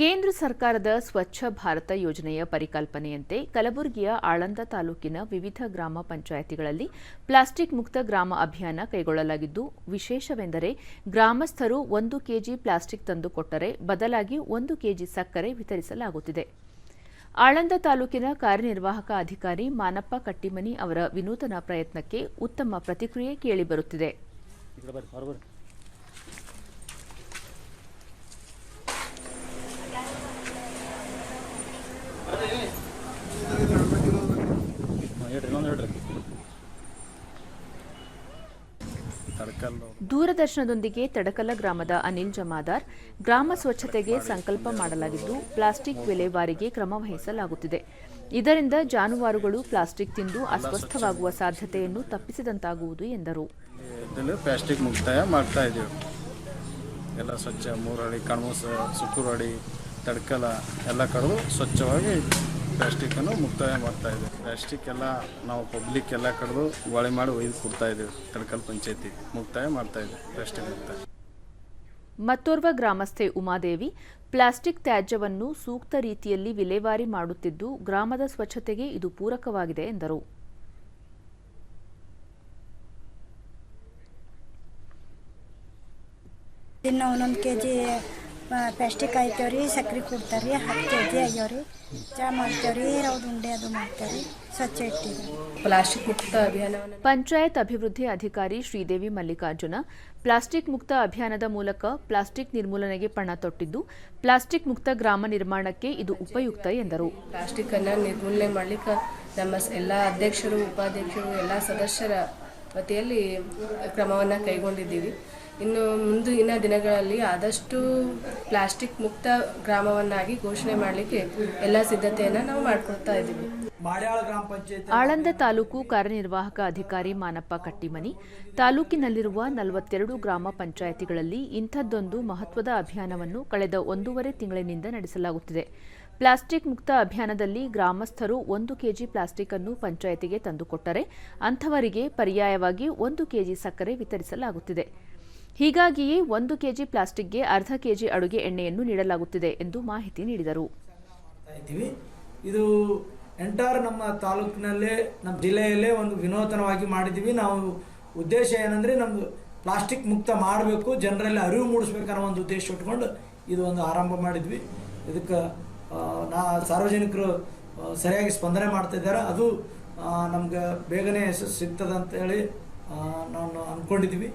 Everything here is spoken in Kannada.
ಕೇಂದ್ರ ಸರ್ಕಾರದ ಸ್ವಚ್ಛ ಭಾರತ ಯೋಜನೆಯ ಪರಿಕಲ್ಪನೆಯಂತೆ ಕಲಬುರಗಿಯ ಆಳಂದ ತಾಲೂಕಿನ ವಿವಿಧ ಗ್ರಾಮ ಪಂಚಾಯಿತಿಗಳಲ್ಲಿ ಪ್ಲಾಸ್ಟಿಕ್ ಮುಕ್ತ ಗ್ರಾಮ ಅಭಿಯಾನ ಕೈಗೊಳ್ಳಲಾಗಿದ್ದು, ವಿಶೇಷವೆಂದರೆ ಗ್ರಾಮಸ್ಥರು ಒಂದು ಕೆಜಿ ಪ್ಲಾಸ್ಟಿಕ್ ತಂದುಕೊಟ್ಟರೆ ಬದಲಾಗಿ ಒಂದು ಕೆಜಿ ಸಕ್ಕರೆ ವಿತರಿಸಲಾಗುತ್ತಿದೆ. ಆಳಂದ ತಾಲೂಕಿನ ಕಾರ್ಯನಿರ್ವಾಹಕ ಅಧಿಕಾರಿ ಮಾನಪ್ಪ ಕಟ್ಟಿಮನಿ ಅವರ ವಿನೂತನ ಪ್ರಯತ್ನಕ್ಕೆ ಉತ್ತಮ ಪ್ರತಿಕ್ರಿಯೆ ಕೇಳಿಬರುತ್ತಿದೆ. ದೂರದರ್ಶನದೊಂದಿಗೆ ತಡಕಲ ಗ್ರಾಮದ ಅನಿಲ್ ಜಮಾದಾರ್ ಗ್ರಾಮ ಸ್ವಚ್ಛತೆಗೆ ಸಂಕಲ್ಪ ಮಾಡಲಾಗಿದ್ದು ಪ್ಲಾಸ್ಟಿಕ್ ವಿಲೇವಾರಿಗೆ ಕ್ರಮ ವಹಿಸಲಾಗುತ್ತಿದೆ. ಇದರಿಂದ ಜಾನುವಾರುಗಳು ಪ್ಲಾಸ್ಟಿಕ್ ತಿಂದು ಅಸ್ವಸ್ಥವಾಗುವ ಸಾಧ್ಯತೆಯನ್ನು ತಪ್ಪಿಸಿದಂತಾಗುವುದು ಎಂದರು. ಪ್ಲಾಸ್ಟಿಕ್ ಮುಕ್ತಾಯ ಮಾಡ್ತಾ ಇದ್ದೀವಿ. ಎಲ್ಲ ಸ್ವಚ್ಛ ಮೂರಡಿ ಕಣ್ಮೂಸ ಸುಕ್ಕೂರಡಿ ತಡ್ಕಲ ಎಲ್ಲ ಕಡೆ ಸ್ವಚ್ಛವಾಗಿ ಪ್ಲಾಸ್ಟಿಕ್ಕನ್ನು ಮುಕ್ತಾಯ ಮಾಡ್ತಾ ಇದ್ದೀವಿ. ಪ್ಲಾಸ್ಟಿಕ್ ಎಲ್ಲ ನಾವು ಪಬ್ಲಿಕ್ ಎಲ್ಲ ಕಡೆದು ಗೋಳೆ ಮಾಡಿ ಒಯ್ದು ಕೊಡ್ತಾ ಇದ್ದೀವಿ. ತಡಕಲ್ ಪಂಚಾಯತಿ ಮುಕ್ತಾಯ ಮಾಡ್ತಾ ಇದ್ದೀವಿ ಪ್ಲಾಸ್ಟಿಕ್ ಮುಕ್ತಾಯ. ಮತ್ತೋರ್ವ ಗ್ರಾಮಸ್ಥೆ ಉಮಾದೇವಿ ಪ್ಲಾಸ್ಟಿಕ್ ತ್ಯಾಜ್ಯವನ್ನು ಸೂಕ್ತ ರೀತಿಯಲ್ಲಿ ವಿಲೇವಾರಿ ಮಾಡುತ್ತಿದ್ದು ಗ್ರಾಮದ ಸ್ವಚ್ಛತೆಗೆ ಇದು ಪೂರಕವಾಗಿದೆ ಎಂದರು. ದಿನ ಒಂದೊಂದು ಕೆ ಜಿ ಪ್ಲಾಸ್ಟಿಕ್ ಆಯ್ತೇವೆ ರೀ ಸಕ್ರೆ ಕೊಡ್ತಾರೆ ರೀ ಹತ್ತು ಕೆ ಜಿ ಆಗ್ಯಾವ ರೀ. ಚಾ ಮಾಡ್ತೇವೆ ರೀ ರೌದು ಉಂಡೆ ಅದು ಮಾಡ್ತೇವೆ ರೀ ಸ್ವಚ್ಛ ಇಟ್ಟಿದೆ ಪ್ಲಾಸ್ಟಿಕ್ ಮುಕ್ತ ಅಭಿಯಾನ ಪಂಚಾಯತ್ ಅಭಿವೃದ್ಧಿ ಅಧಿಕಾರಿ ಶ್ರೀದೇವಿ ಮಲ್ಲಿಕಾರ್ಜುನ ಪ್ಲಾಸ್ಟಿಕ್ ಮುಕ್ತ ಅಭಿಯಾನದ ಮೂಲಕ ಪ್ಲಾಸ್ಟಿಕ್ ನಿರ್ಮೂಲನೆಗೆ ಪಣ ತೊಟ್ಟಿದ್ದು ಪ್ಲಾಸ್ಟಿಕ್ ಮುಕ್ತ ಗ್ರಾಮ ನಿರ್ಮಾಣಕ್ಕೆ ಇದು ಉಪಯುಕ್ತ ಎಂದರು. ಪ್ಲಾಸ್ಟಿಕ್ ಅನ್ನ ನಿರ್ಮೂಲನೆ ಮಾಡಲಿಕ್ಕೆ ನಮ್ಮ ಎಲ್ಲ ಅಧ್ಯಕ್ಷರು ಉಪಾಧ್ಯಕ್ಷರು ಎಲ್ಲ ಸದಸ್ಯರ ವತಿಯಲ್ಲಿ ಕ್ರಮವನ್ನು ಕೈಗೊಂಡಿದ್ದೀವಿ. ಇನ್ನು ಮುಂದಿನ ದಿನಗಳಲ್ಲಿ ಆದಷ್ಟು ಪ್ಲಾಸ್ಟಿಕ್ ಮುಕ್ತ ಗ್ರಾಮವನ್ನಾಗಿ ಘೋಷಣೆ ಮಾಡಲಿಕ್ಕೆ ಎಲ್ಲ ಸಿದ್ಧತೆಯನ್ನು ನಾವು ಮಾಡ್ಕೊಳ್ತಾ ಇದ್ದೀವಿ. ಮಾಡ್ಯಾಳ ಗ್ರಾಮ ಪಂಚಾಯತ್ ಆಳಂದ ತಾಲೂಕು ಕಾರ್ಯನಿರ್ವಾಹಕ ಅಧಿಕಾರಿ ಮಾನಪ್ಪ ಕಟ್ಟಿಮನಿ. ತಾಲೂಕಿನಲ್ಲಿರುವ ನಲವತ್ತೆರಡು ಗ್ರಾಮ ಪಂಚಾಯಿತಿಗಳಲ್ಲಿ ಇಂಥದ್ದೊಂದು ಮಹತ್ವದ ಅಭಿಯಾನವನ್ನು ಕಳೆದ ಒಂದೂವರೆ ತಿಂಗಳಿನಿಂದ ನಡೆಸಲಾಗುತ್ತಿದೆ. ಪ್ಲಾಸ್ಟಿಕ್ ಮುಕ್ತ ಅಭಿಯಾನದಲ್ಲಿ ಗ್ರಾಮಸ್ಥರು ಒಂದು ಕೆಜಿ ಪ್ಲಾಸ್ಟಿಕ್ ಅನ್ನು ಪಂಚಾಯಿತಿಗೆ ತಂದುಕೊಟ್ಟರೆ ಅಂಥವರಿಗೆ ಪರ್ಯಾಯವಾಗಿ ಒಂದು ಕೆಜಿ ಸಕ್ಕರೆ ವಿತರಿಸಲಾಗುತ್ತಿದೆ. ಹೀಗಾಗಿಯೇ ಒಂದು ಕೆಜಿ ಪ್ಲಾಸ್ಟಿಕ್ಗೆ ಅರ್ಧ ಕೆಜಿ ಅಡುಗೆ ಎಣ್ಣೆಯನ್ನು ನೀಡಲಾಗುತ್ತಿದೆ ಎಂದು ಮಾಹಿತಿ ನೀಡಿದರು. ಇದು ಎಂಟರ್ ನಮ್ಮ ತಾಲೂಕಿನಲ್ಲೇ, ನಮ್ಮ ಜಿಲ್ಲೆಯಲ್ಲೇ ಒಂದು ವಿನೂತನವಾಗಿ ಮಾಡಿದ್ದೀವಿ. ನಾವು ಉದ್ದೇಶ ಏನಂದರೆ ನಮ್ಮದು ಪ್ಲಾಸ್ಟಿಕ್ ಮುಕ್ತ ಮಾಡಬೇಕು, ಜನರಲ್ಲಿ ಅರಿವು ಮೂಡಿಸ್ಬೇಕನ್ನೋ ಒಂದು ಉದ್ದೇಶ ಇಟ್ಕೊಂಡು ಇದು ಒಂದು ಆರಂಭ ಮಾಡಿದ್ವಿ. ಇದಕ್ಕೆ ನಾ ಸಾರ್ವಜನಿಕರು ಸರಿಯಾಗಿ ಸ್ಪಂದನೆ ಮಾಡ್ತಾ ಇದ್ದಾರೆ. ಅದು ನಮ್ಗೆ ಬೇಗನೆ ಯಶಸ್ಸು ಸಿಗ್ತದೆ ಅಂತೇಳಿ ನಾನು ಅಂದ್ಕೊಂಡಿದ್ವಿ